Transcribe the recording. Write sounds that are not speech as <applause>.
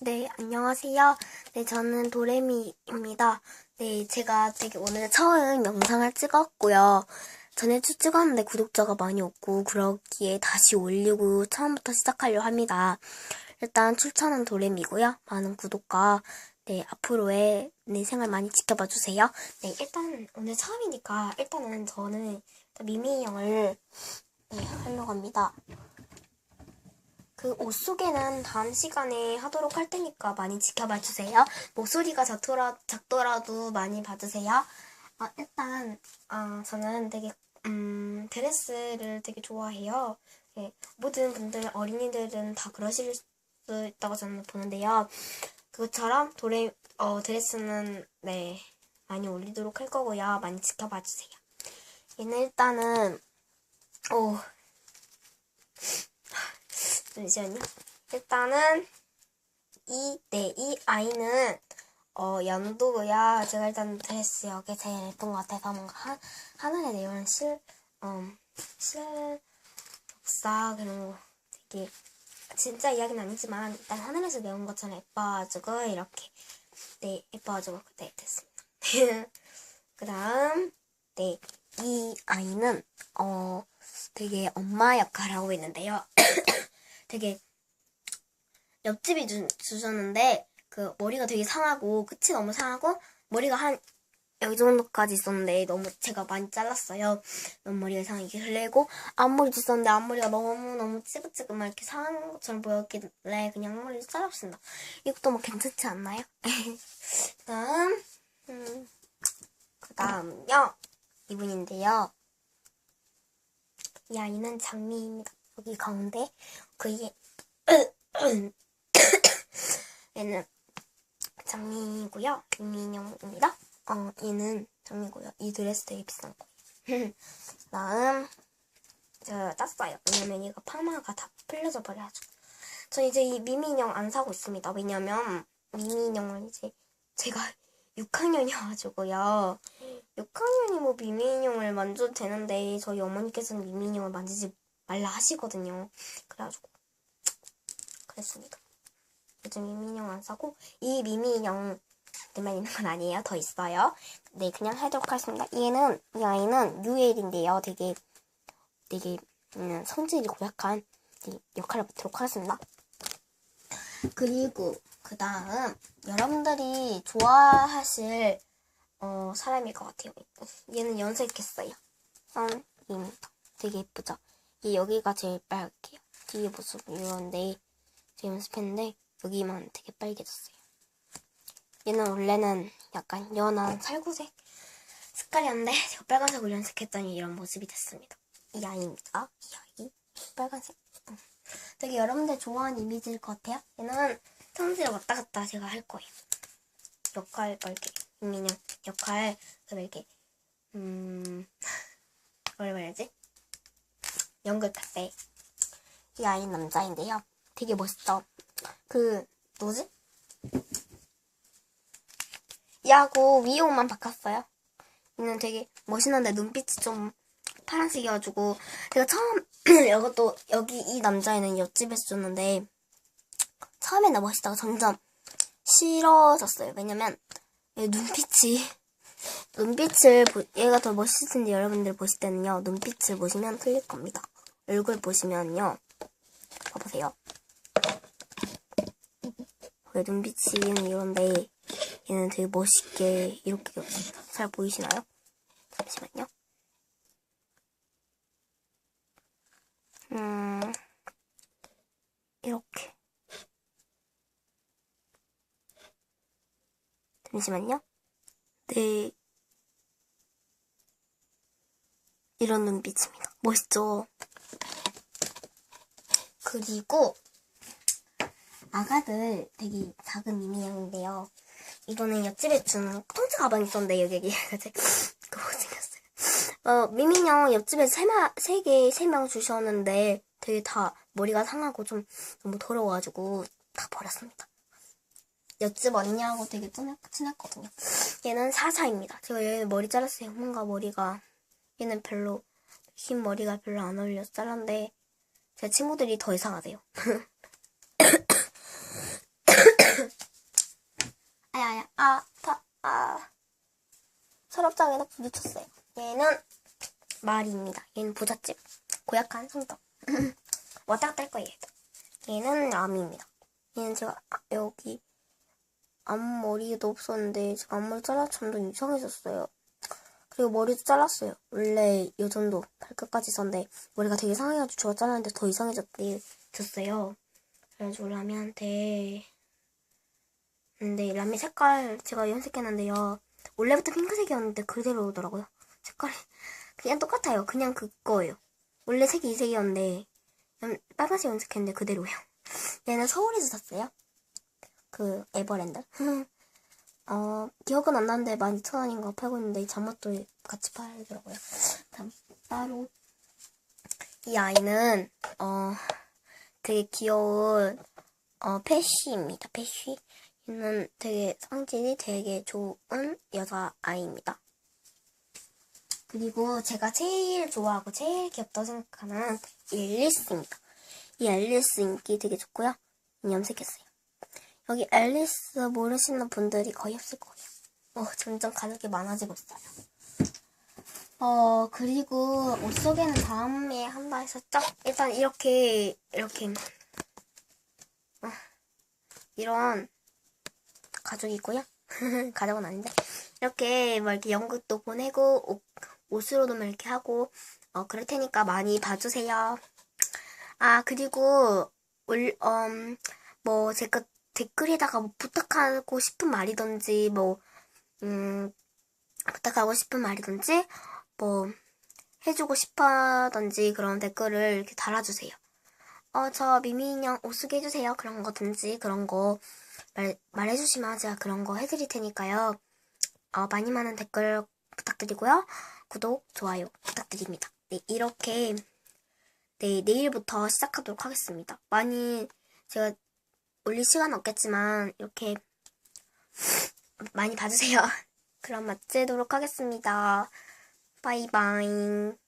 네, 안녕하세요. 네, 저는 도레미입니다. 네, 제가 되게 오늘 처음 영상을 찍었고요. 전에 쭉 찍었는데 구독자가 많이 없고, 그러기에 다시 올리고 처음부터 시작하려 합니다. 일단 출처는 도레미고요. 많은 구독과, 네, 앞으로의 내 생활 많이 지켜봐 주세요. 네, 일단 오늘 처음이니까, 일단은 저는 미미 인형을, 네, 하려고 합니다. 그 옷 소개는 다음 시간에 하도록 할 테니까 많이 지켜봐 주세요. 목소리가 작더라, 작더라도 많이 봐주세요. 아, 일단 아, 저는 되게 음, 드레스를 되게 좋아해요. 예, 모든 분들 어린이들은 다 그러실 수 있다고 저는 보는데요. 그것처럼 도레 어, 드레스는 네 많이 올리도록 할 거고요. 많이 지켜봐 주세요. 얘는 일단은 오 잠시만요. 일단은 이, 네, 이 아이는 어, 연두고요. 제가 일단 드레스 여기 제일 예쁜 것 같아서 뭔가 하, 하늘의 내용은 실, 음, 실록사 그리고 되게 진짜 이야기는 아니지만 일단 하늘에서 내온 것처럼 예뻐가지고 이렇게 네 예뻐가지고 네 됐습니다. <laughs> 그 다음 네 이 아이는 어 되게 엄마 역할을 하고 있는데요. 되게 옆집이 주, 주셨는데 그 머리가 되게 상하고 끝이 너무 상하고 머리가 한 여기 정도까지 있었는데 너무 제가 많이 잘랐어요. 너무 머리가 상하게 흘리고 앞머리도 있었는데 앞머리가 너무 너무 찌긋찌긋 이렇게 상한 것처럼 보였길래 그냥 앞머리를 잘랐습니다. 이것도 뭐 괜찮지 않나요? <laughs> 그 다음 음, 그 다음요 이분인데요. 이 아이는 장미입니다. 여기 가운데 그게 <coughs> 얘는 장미고요. 미인형입니다. 어, 얘는 장미고요. 이 드레스 되게 비싼 거예요. <laughs> 다음 제가 땄어요. 왜냐면 이거 파마가 다 풀려져 버려가지고. 저 이제 이 미미인형 안 사고 있습니다. 왜냐면 미미인형을 이제 제가 <laughs> 6학년이어가지고요. 6학년이 뭐 미미인형을 만져도 되는데 저희 어머니께서는 미미인형을 만지지 말라 하시거든요. 그래가지고 그랬습니다. 요즘 미미 인형 안 사고 이 미미 인형만 있는 건 아니에요. 더 있어요. 네, 그냥 하도록 하겠습니다. 얘는 이 아이는 유엘인데요. 되게 되게 음, 성질이 고약한 역할을 맡도록 하겠습니다. 그리고 그 다음 여러분들이 좋아하실 어, 사람일 것 같아요. 얘는 연색했어요. 썬입니다. 되게 예쁘죠? 얘 여기가 제일 빨개요. 뒤에 모습은 이런데 제가 연습했는데 여기만 되게 빨개졌어요. 얘는 원래는 약간 연한 살구색 색깔이었는데 <laughs> 제가 빨간색을 연습했더니 이런 모습이 됐습니다. 이 아이입니다. 이 아이 빨간색 음. 되게 여러분들 좋아하는 이미지일 것 같아요. 얘는 성질 왔다 갔다 제가 할 거예요. 역할 뭐 이렇게 민영 역할 그 이렇게 음 <laughs> 뭐라 말해야지 연극 카페 이 아이는 남자인데요. 되게 멋있죠. 그 뭐지? 야구 위용만 바꿨어요. 얘는 되게 멋있는데 눈빛이 좀 파란색이어가지고 제가 처음 <clears throat> 이것도 여기 이 남자애는 옆집에서 줬는데 처음에는 멋있다가 점점 싫어졌어요. 왜냐면 얘 눈빛이 <laughs> 눈빛을 보, 얘가 더 멋있을 텐데 여러분들 보실 때는요 눈빛을 보시면 틀릴 겁니다. 얼굴 보시면요 봐보세요. 왜 눈빛이 이런데 얘는 되게 멋있게 이렇게 잘 보이시나요? 잠시만요. 음, 이렇게. 잠시만요. 네. 이런 눈빛입니다. 멋있죠? 그리고 아가들 되게 작은 미미형인데요. 이거는 옆집에 주는 통지 가방 있었는데 여기 여기 <laughs> 그거 생겼어요. 어, 미민형 옆집에 세, 마, 세 개, 세 명 주셨는데 되게 다 머리가 상하고 좀 너무 더러워가지고 다 버렸습니다. 옆집 언니하고 되게 친했, 친했거든요. 얘는 사사입니다. 제가 얘 머리 잘랐어요. 뭔가 머리가 얘는 별로 흰 머리가 별로 안 어울려서 잘랐는데 제 친구들이 더 이상하대요. <coughs> 아야야 아파 아, 아 서랍장에다 부딪혔어요. 얘는 말입니다. 얘는 부잣집 고약한 손톱 <coughs> 왔다 갔다 할 거예요. 얘는 암입니다. 얘는 제가 아, 여기 앞머리도 없었는데 제가 앞머리 잘라서 점점 이상해졌어요. 그리고 머리도 잘랐어요. 원래 이 정도 발끝까지 있었는데 머리가 되게 이상해가지고 제가 잘랐는데 더 이상해졌대 졌어요. 그래가지고 라미한테 근데 라미 색깔 제가 염색했는데요. 원래부터 핑크색이었는데 그대로 오더라고요. 색깔이 <laughs> 그냥 똑같아요. 그냥 그거예요. 원래 색이 이 색이었는데 염- 빨간색 염색했는데 그대로예요. <laughs> 얘는 서울에서 샀어요. 그 에버랜드. <laughs> 어 기억은 안 나는데 12,000원인가 팔고 있는데 이 잠옷도 같이 팔더라고요. 다음, 따로 이 아이는 어 되게 귀여운 어 패쉬입니다. 패쉬. 얘는 되게 성질이 되게 좋은 여자 아이입니다. 그리고 제가 제일 좋아하고 제일 귀엽다고 생각하는 앨리스입니다. 이 앨리스 인기 되게 좋고요. 염색했어요. 여기 앨리스 모르시는 분들이 거의 없을 거예요. 어, 점점 가족이 많아지고 있어요. 어, 그리고 옷 소개는 다음에 한다 했었죠? 일단 이렇게, 이렇게, 어, 이런 가족이 있고요. <laughs> 가족은 아닌데. 이렇게 뭐 이렇게 연극도 보내고, 옷, 옷으로도 뭐 이렇게 하고, 어, 그럴 테니까 많이 봐주세요. 아, 그리고, 올, 음, 뭐, 제가 댓글에다가 뭐 부탁하고 싶은 말이든지, 뭐, 음, 부탁하고 싶은 말이든지, 뭐, 해주고 싶어든지 그런 댓글을 이렇게 달아주세요. 어, 저 미미인형 옷 쓰게 해주세요. 그런 거든지, 그런 거 말, 말해주시면 제가 그런 거 해드릴 테니까요. 어, 많이 많은 댓글 부탁드리고요. 구독, 좋아요 부탁드립니다. 네, 이렇게, 네, 내일부터 시작하도록 하겠습니다. 많이, 제가 올릴 시간 은 없겠지만, 이렇게, 많이 봐주세요. <laughs> 그럼 마치도록 하겠습니다. 바이바이.